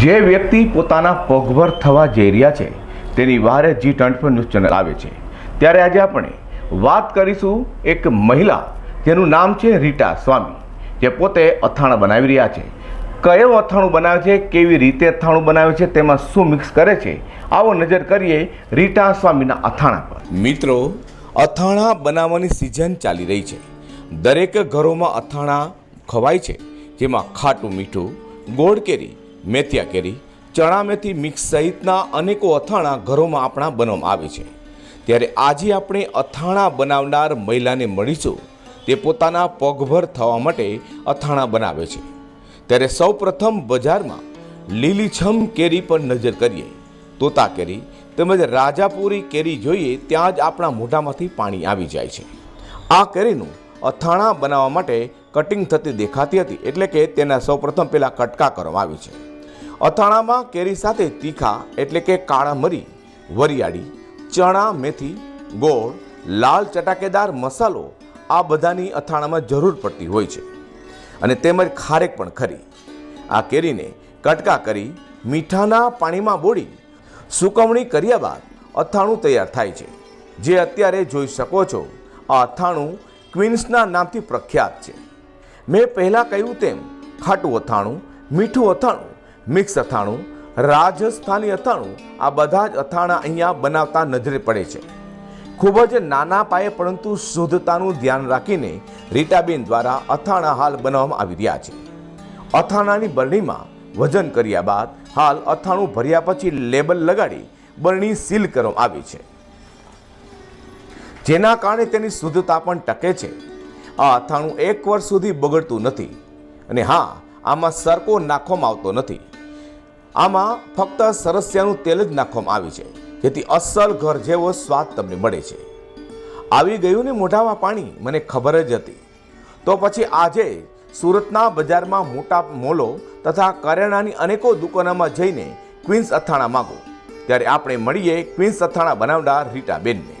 જે વ્યક્તિ પોતાના પગભર થવા જઈ રહ્યા છે, તેની વારે G twenty four news channel આવે છે. ત્યારે આજે આપણે વાત કરીશું એક મહિલા, જેનું નામ છે રીટા સ્વામી, જે પોતે અથાણા બનાવી રહ્યા છે. કયો અથાણું બનાવે છે, કેવી રીતે અથાણું બનાવે છે, તેમાં શું મિક્સ કરે છે, આવો નજર કરીએ રીટા સ્વામીના અથાણા પર. મિત્રો, અથાણા બનાવવાની સિઝન ચાલી રહી છે. દરેક ઘરોમાં અથાણા ખવાય છે, જેમાં ખાટું મીઠું ગોળ કેરી મેથિયા કેરી, ચણા મેથી મિક્સ સહિતના અનેકો અથાણા ઘરોમાં આપણા બનાવવામાં આવે છે. ત્યારે આજે આપણે અથાણા બનાવનાર મહિલાને મળીશું. તે પોતાના પગભર થવા માટે અથાણા બનાવે છે. ત્યારે સૌપ્રથમ બજારમાં લીલીછમ કેરી પર નજર કરીએ. તોતા કેરી તેમજ રાજાપુરી કેરી જોઈએ ત્યાં જ આપણા મોઢામાંથી પાણી આવી જાય છે. આ કેરીનું અથાણા બનાવવા માટે કટિંગ થતી દેખાતી હતી એટલે કે તેના સૌપ્રથમ પહેલાં કટકા કરવામાં આવી છે. અથાણામાં કેરી સાથે તીખા એટલે કે કાળા મરી, વરિયાળી, ચણા, મેથી, ગોળ, લાલ ચટાકેદાર મસાલો આ બધાની અથાણામાં જરૂર પડતી હોય છે. અને તેમજ ખારેક પણ ખરી. આ કેરીને કટકા કરી મીઠાના પાણીમાં બોળી સુકવણી કર્યા બાદ અથાણું તૈયાર થાય છે. જે અત્યારે જોઈ શકો છો, આ અથાણું ક્વીન્સના નામથી પ્રખ્યાત છે. મેં પહેલાં કહ્યું તેમ ખાટું અથાણું, મીઠું અથાણું મિક્સ અથાણું, રાજસ્થાની અથાણું, આ બધા જ અથાણા અહીંયા બનાવતા નજરે પડે છે. ખૂબ જ નાના પાયે પરંતુ શુદ્ધતાનું ધ્યાન રાખીને રીટાબેન દ્વારા અથાણા હાલ બનાવવામાં આવી રહ્યા છે. અથાણાની બરણીમાં વજન કર્યા બાદ હાલ અથાણું ભર્યા પછી લેબલ લગાડી બરણી સીલ કરવામાં આવી છે. જેના કારણે તેની શુદ્ધતા પણ ટકે છે. આ અથાણું એક વર્ષ સુધી બગડતું નથી અને હા, આમાં સરકો નાખવામાં આવતો નથી. આમાં ફક્ત સરસિયાનું તેલ જ નાખવામાં આવ્યું છે, જેથી અસલ ઘર જેવો સ્વાદ તમને મળે છે. આવી ગયું ને મોઢામાં પાણી, મને ખબર જ હતી. તો પછી આજે સુરતના બજારમાં મોટા મોલો તથા કરિયાણાની અનેકો દુકાનોમાં જઈને ક્વીન્સ અથાણા માગો. ત્યારે આપણે મળીએ ક્વીન્સ અથાણા બનાવનાર રીટાબેનને.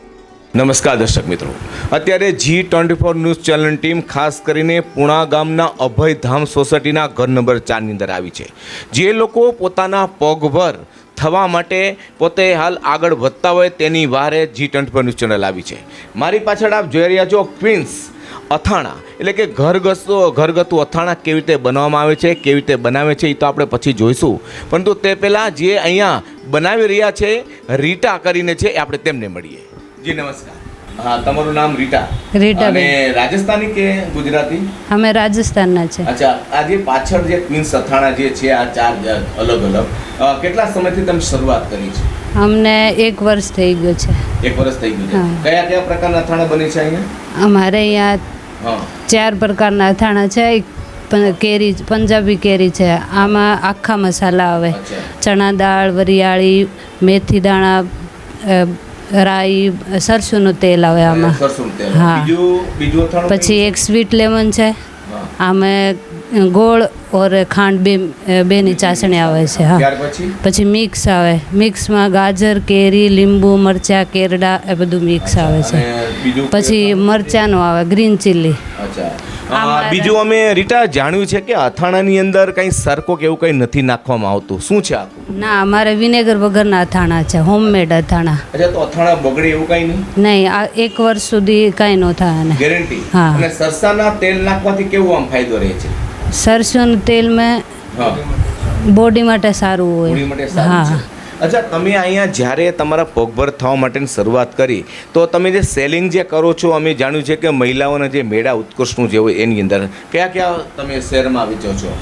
નમસ્કાર દર્શક મિત્રો. અત્યારે G twenty four news channel team ખાસ કરીને પુણા ગામના અભયધામ સોસાયટીના ઘર નંબર ચારની અંદર આવી છે. જે લોકો પોતાના પગભર થવા માટે પોતે હાલ આગળ વધતા હોય તેની વારે G twenty four news channel આવી છે. મારી પાછળ આપ જોઈ રહ્યા છો ક્વીન્સ અથાણા. એટલે કે ઘરગથ્થુ ઘરગથ્થુ અથાણા કેવી રીતે બનાવવામાં આવે છે, કેવી રીતે બનાવે છે, એ તો આપણે પછી જોઈશું. પરંતુ તે પહેલાં જે અહીંયા બનાવી રહ્યા છે, રીટા કરીને છે, એ આપણે તેમને મળીએ. જી નમસ્કાર. હા તમારું નામ રીટા? રીટા અને રાજસ્થાની કે ગુજરાતી? અમે રાજસ્થાનના છે. અચ્છા આ જે પાછળ જે ક્વીન સથાણા જે છે આ ચાર અલગ અલગ કેટલા સમયથી તમે શરૂઆત કરી છે? અમને એક વર્ષ થઈ ગયું છે. એક વર્ષ થઈ ગયું છે. કયા કયા પ્રકારના અથાણા બને છે અહીંયા? અમારે અહીંયા ચાર પ્રકારના અથાણા છે. એક કેરી પંજાબી કેરી છે. આમાં આખા મસાલા આવે. ચણા દાળ વરિયાળી મેથી દાણા રાઈ સરસુંનું તેલ આવે આમાં. હા. પછી એક સ્વીટ લેમન છે. આમે ગોળ ઓર ખાંડ બે બેની ચાસણી આવે છે હા. પછી? મિક્સ આવે. મિક્સમાં ગાજર કેરી લીંબુ મરચાં કેરડા એ બધું મિક્સ આવે છે. પછી મરચાંનું આવે ગ્રીન ચીલી. બીજું અમે રીટા જાણ્યું છે કે અથાણાની અંદર કંઈ સરકો કે એવું કંઈ નથી નાખવામાં આવતું. શું છે આખું? ના અમારે વિનેગર વગરના અથાણા છે હોમમેડ અથાણા. અચ્છા તો અથાણા બગડે એવું કંઈ નહીં? નહીં આ એક વર્ષ સુધી કાંઈ ન થાય ગેરંટી? હા. અને સરસાના તેલ નાખવાથી કેવું આમ ફાયદો રહે છે? સરસોનું તેલમાં હા. બોડી માટે સારું હોય. હા. અચ્છા, તમે અહીંયા જ્યારે તમારા પગભર થવા માટેની શરૂઆત કરી, તો તમે જે સેલિંગ જે કરો છો, અમે જાણ્યું છે કે મહિલાઓના જે મેળા ઉત્કર્ષનું જે હોય એની અંદર કયા કયા તમે શહેરમાં વેચો છો?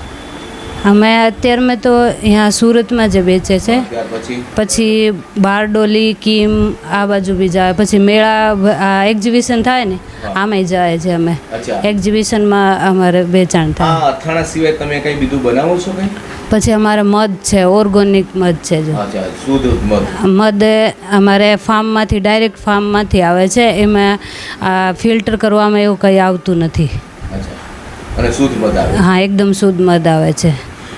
અમે અત્યારમાં તો અહીંયા સુરતમાં જ વેચે છે. પછી? બારડોલી કિમ આ બાજુ બી જાય. પછી મેળા આ એક્ઝિબિશન થાય ને આમાંય જાય છે અમે. એક્ઝિબિશનમાં અમારે વેચાણ થાય. અથાણા સિવાય તમે કંઈ બીજું બનાવો છો કંઈ? પછી અમારે મધ છે ઓર્ગોનિક મધ છે જો. મધ. અમારે ફાર્મમાંથી ડાયરેક્ટ ફાર્મમાંથી આવે છે. એમાં ફિલ્ટર કરવામાં એવું કંઈ આવતું નથી. અને શુદ્ધ મધ આવે. હા એકદમ શુદ્ધ મધ આવે છે.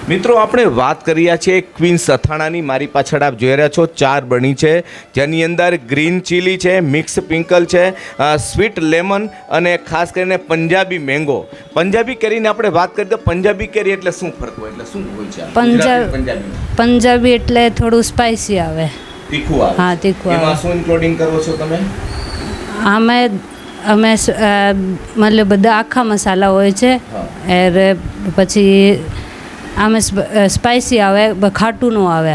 મિત્રો આપણે વાત કરી રહ્યા છીએ ક્વીન્સ અથાણાની. મારી પાછળ આપ જોઈ રહ્યા છો ચાર બની છે. જેની અંદર ગ્રીન ચીલી છે મિક્સ પિંકલ છે સ્વીટ લેમન અને ખાસ કરીને પંજાબી મેંગો. પંજાબી કેરીને આપણે વાત કરીએ તો પંજાબી કેરી એટલે શું ફરક હોય? એટલે શું હોય છે પંજાબ- પંજાબી. પંજાબી એટલે થોડું સ્પાઇસી આવે. તીખું આવે. હા, તીખું એમાં શું ઇન્ક્લુડિંગ કરો છો તમે? આમે અમે મતલબ બધા આખા મસાલા હોય છે. એર પછી આમે સ્પાઇસી આવે બ- ખાટું નું આવે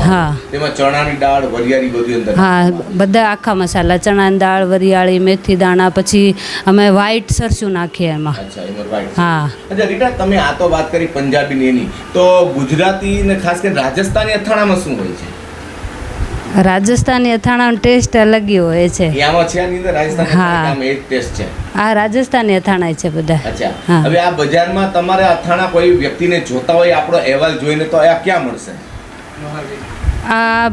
હા. તેમાં ચણાની દાળ વરિયાળી બધું અંદર હા બધા આખા મસાલા ચણાની દાળ વરિયાળી મેથી દાણા પછી અમે વ્હાઈટ સરસું નાખીએ એમાં. હા. અચ્છા રીટા તમે આ તો વાત કરી પંજાબી એની. તો ગુજરાતી ને ખાસ કરીને રાજસ્થાની અથાણામાં શું હોય છે? રાજસ્થાની અથાણાનો ટેસ્ટ અલગ હોય છે. એ છે આની અંદર? રાજસ્થાની હા. આ રાજસ્થાની અથાણા છે બધા. હવે આ બજારમાં તમારે અથાણા કોઈ વ્યક્તિને જોતા હોય આપણો અહેવાલ જોઈને તો આ ક્યાં મળશે? આ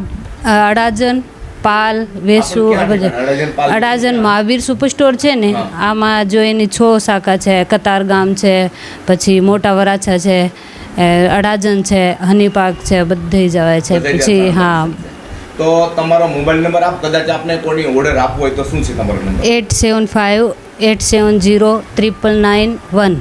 અડાજન પાલ વેસુ? અડાજન મહાવીર સુપર સ્ટોર છે ને આમાં જો એની છ શાખા છે. કતારગામ છે પછી મોટા વરાછા છે અડાજન છે હનીપાક છે બધે જવાય છે. પછી હા. તો તમારો મોબાઈલ નંબર આપ કદાચ આપને કોઈ ઓર્ડર આપવો હોય તો શું છે તમારો number? Eight seven five eight seven zero triple nine one.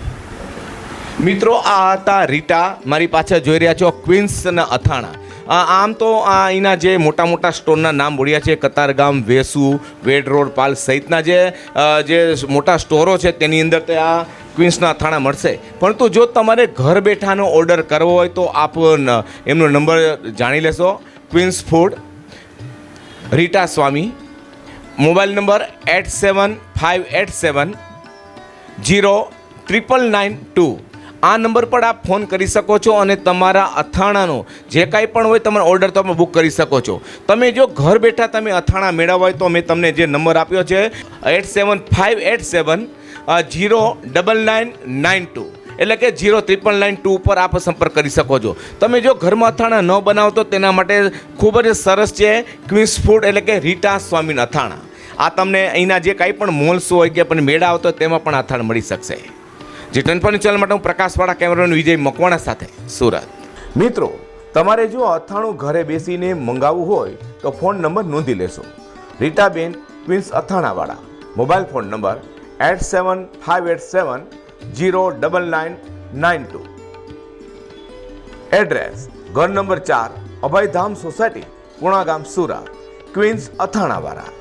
મિત્રો આ હતા રીટા. મારી પાછળ જોઈ રહ્યા છો ક્વીન્સના અથાણા. આમ તો આ અહીંના જે મોટા મોટા સ્ટોરના નામ બોલ્યા છે કતારગામ વેસુ વેડ રોડ પાલ સહિતના જે જે મોટા સ્ટોરો છે તેની અંદર તે આ ક્વિન્સના અથાણા મળશે. પરંતુ જો તમારે ઘર બેઠાનો ઓર્ડર કરવો હોય તો આપ એમનો નંબર જાણી લેશો. Queens Food Rita Swami, mobile number eight seven five eight seven zero triple nine two. આ નંબર પર આપ ફોન કરી શકો છો અને તમારા અથાણાનો જે કાંઈ પણ હોય તમારો ઓર્ડર તમે બુક કરી શકો છો. તમે જો ઘર બેઠા તમે અથાણા મેળવવા હોય તો મેં તમને જે નંબર આપ્યો છે, eight seven five eight seven zero double nine nine two. એટલે કે જીરો ત્રિપલ નાઇન ટુ ઉપર આપ સંપર્ક કરી શકો છો. તમે જો ઘરમાં અથાણા ન બનાવો તો તેના માટે ખૂબ જ સરસ છે ક્વિન્સ ફૂડ એટલે કે રીટા સ્વામીન અથાણા. આ તમને અહીંના જે કાંઈ પણ મોલ્સ હોય કે પણ મેળા આવતો તેમાં પણ અથાણ મળી શકશે. જે ટનપની ચેનલ માટે હું પ્રકાશવાળા કેમેરામેન વિજય મકવાણા સાથે સુરત. મિત્રો, તમારે જો અથાણું ઘરે બેસીને મંગાવવું હોય તો ફોન નંબર નોંધી લેશો. Ritaben queen's અથાણાવાળા. Mobile phone number eight seven five eight seven zero double nine nine two. Address, ઘર નંબર ચાર, અભયધામ સોસાયટી પુણાગામ સુરત, ક્વીન્સ અથાણાવાળા